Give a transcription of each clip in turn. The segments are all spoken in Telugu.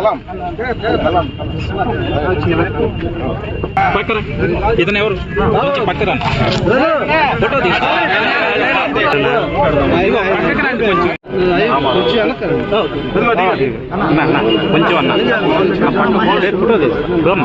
కలాం. కలాం. పక్కన. ఇతను ఎవరు? కొంచెం పక్కన ఫోటో కొంచెం అన్న, లేదు, ఫోటో తీస్తా రోమ్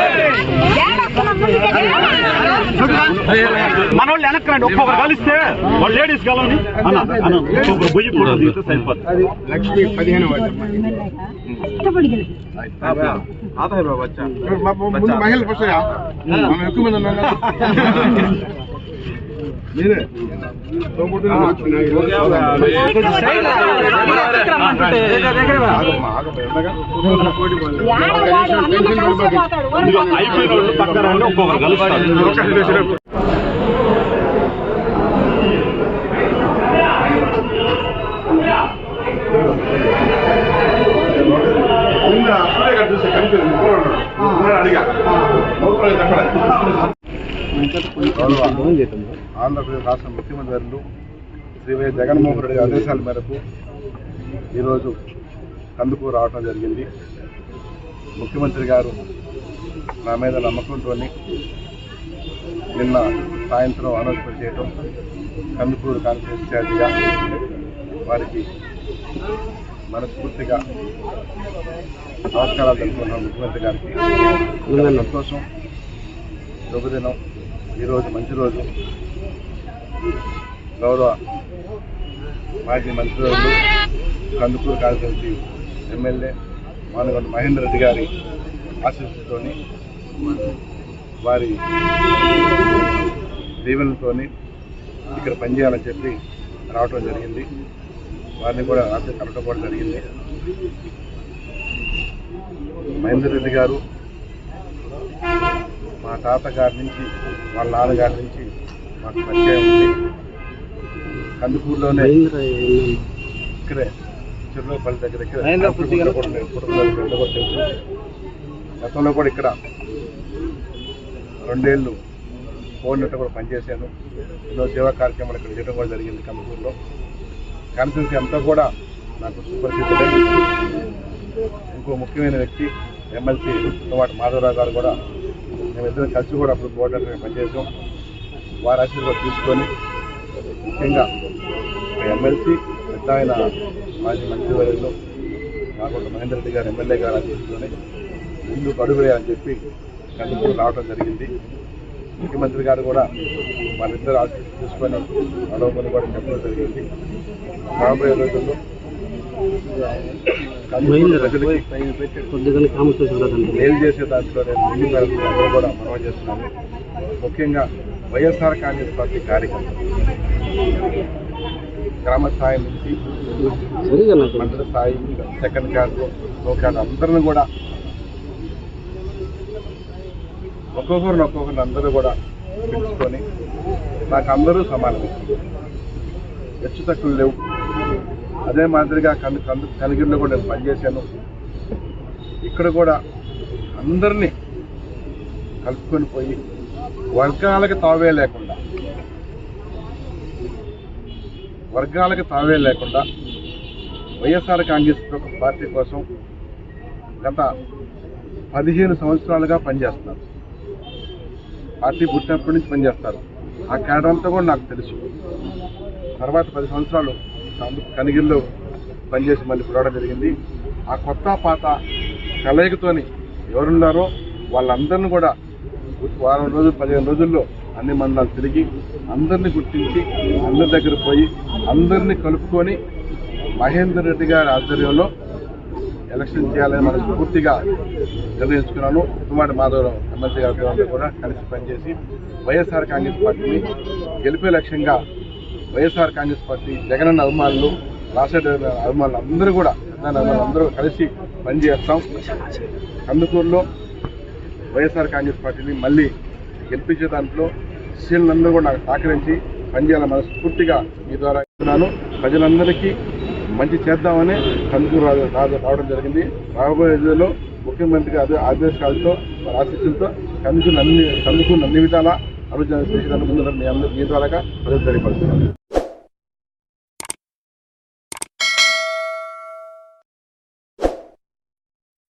మన వాళ్ళు వెనక్కి రండి ఒక్కొక్కరు కలిస్తే వాళ్ళు లేడీస్ కలవని అన్న అన్న ఒక్కొక్కరు బొయ్యి తీస్తే సరిపోతుంది లక్ష్మి పదిహేను మహిళలు ఎక్కువ మంది ఉన్నాం అయిపోయిన వాళ్ళు పక్క రండి ఒక్కొక్కరు కలుస్తారు చూస్తే కనిపించింది. ఇంకో ఉన్నాడు. అడిగా. అక్కడ. ఆంధ్రప్రదేశ్ రాష్ట్ర ముఖ్యమంత్రి శ్రీ వైఎస్ జగన్మోహన్ రెడ్డి గారి ఆదేశాల మేరకు ఈరోజు కందుకు రావటం జరిగింది ముఖ్యమంత్రి గారు నా మీద నమ్మకంతో నిన్న సాయంత్రం అనౌన్స్మెంట్ చేయటం కందుకూరు కాన్ఫరెన్స్ ఇన్ఛార్జిగా వారికి మనస్ఫూర్తిగా నమస్కారాలు తెలుపుకున్నాను ముఖ్యమంత్రి గారికి. సంతోషం. శుభదినం. ఈరోజు మంచి రోజు. గౌరవ మాజీ మంత్రివర్యులు కందుకూరు కాన్స్టిట్యున్సీ ఎమ్మెల్యే మానగొండ మహేందర్ రెడ్డి గారి ఆశీస్సుతోని వారి దీవెనలతోని ఇక్కడ పనిచేయాలని చెప్పి రావటం జరిగింది. వారిని కూడా రాత్రి కలవటం కూడా జరిగింది. మహేందర్ రెడ్డి గారు మా తాతగారి నుంచి వాళ్ళ నాన్నగారి నుంచి మాకు పరిచయం ఉంది. కందుకూరులోనే ఇక్కడే చిరులోపల్లి దగ్గర గతంలో కూడా ఇక్కడ రెండేళ్ళు కోఆర్డినేటర్ కూడా పనిచేశాను. ఎన్నో సేవా కార్యక్రమాలు ఇక్కడ చేయడం కూడా జరిగింది కందుకూరులో. కాన్స్టిట్యూన్సీ అంతా కూడా నాకు సుపరిచితులే ఇంకో ముఖ్యమైన వ్యక్తి ఎమ్మెల్సీ వాటి మాధవరావు గారు కూడా మేమిద్దరం కలిసి కూడా అప్పుడు కోఆర్డినేటర్గా పనిచేసాం వారి ఆశీర్వాదం తీసుకొని ముఖ్యంగా ఎమ్మెల్సీ పెద్ద ఆయన మాజీ మంత్రివర్యులు కాకుండా మహేందర్ రెడ్డి గారు ఎమ్మెల్యే గారు ముందు ముందుకు అని చెప్పి కందుకూరు రావడం జరిగింది. ముఖ్యమంత్రి గారు కూడా వాళ్ళిద్దరు ఆశీస్సు తీసుకొని అడవమని కూడా చెప్పడం జరిగింది. రాబోయే రోజుల్లో మేలు చేసే దాంట్లో నేను అందరూ కూడా మనవి చేస్తున్నాను. ముఖ్యంగా వైఎస్ఆర్ కాంగ్రెస్ పార్టీ కార్యకర్తలు. గ్రామ స్థాయి నుంచి మండల స్థాయి సెకండ్ క్యాడ్లో అందరిని కూడా ఒక్కొక్కరిని ఒక్కొక్కరిని అందరూ కూడా పిలుచుకొని నాకు అందరూ సమానం హెచ్చు తక్కువలు లేవు. అదే మాదిరిగా కన్ కందు కనిగిరిలో కూడా నేను పనిచేశాను. ఇక్కడ కూడా అందరినీ కలుపుకొని పోయి వర్గాలకు తావే లేకుండా వర్గాలకు తావే లేకుండా వైఎస్ఆర్ కాంగ్రెస్ పార్టీ కోసం గత పదిహేను సంవత్సరాలుగా పనిచేస్తున్నారు. పార్టీ పుట్టినప్పటి నుంచి పనిచేస్తారు. ఆ క్యాడర్ అంతా కూడా నాకు తెలుసు. తర్వాత పది సంవత్సరాలు కందు- కనిగిరిలో పనిచేసి మళ్ళీ పిలవడం జరిగింది. ఆ కొత్త పాత కలయికతోని ఎవరున్నారో వాళ్ళందరిని కూడా వారం రోజులు పదిహేను రోజుల్లో అన్ని మండలాలు తిరిగి అందరినీ గుర్తించి అందరి దగ్గర పోయి అందరినీ కలుపుకొని మహేందర్ రెడ్డి గారి ఆధ్వర్యంలో ఎలక్షన్ చేయాలని మనం పూర్తిగా నిర్ణయించుకున్నాను. తుమ్మాటి మాధవరావు ఎమ్మెల్సీ గారితో కూడా కలిసి పనిచేసి వైఎస్ఆర్ కాంగ్రెస్ పార్టీని గెలిపే లక్ష్యంగా వైఎస్ఆర్ కాంగ్రెస్ పార్టీ జగనన్న అభిమానులు రాష్ట్ర అభిమానులు అందరూ కూడా జగనన్న అభిమానులు అందరూ కలిసి పనిచేస్తాం. కందుకూరులో వైఎస్ఆర్ కాంగ్రెస్ పార్టీని మళ్ళీ గెలిపించే దాంట్లో శ్రేణులందరూ కూడా నాకు సహకరించి పనిచేయాలని మనస్ఫూర్తిగా మీ ద్వారా ఇస్తున్నాను ప్రజలందరికీ మంచి చేద్దామని కందుకూరు రాజు రాజు రావడం జరిగింది. రాబోయే రోజుల్లో ముఖ్యమంత్రికి అదే ఆదేశాలతో ఆశీస్సులతో కందుకు అన్ని కందుకు అన్ని విధాలా అభివృద్ధి చేసేదానికి ముందు మీ అందరూ మీ ద్వారా ప్రజలు తెలియపరుస్తున్నాను.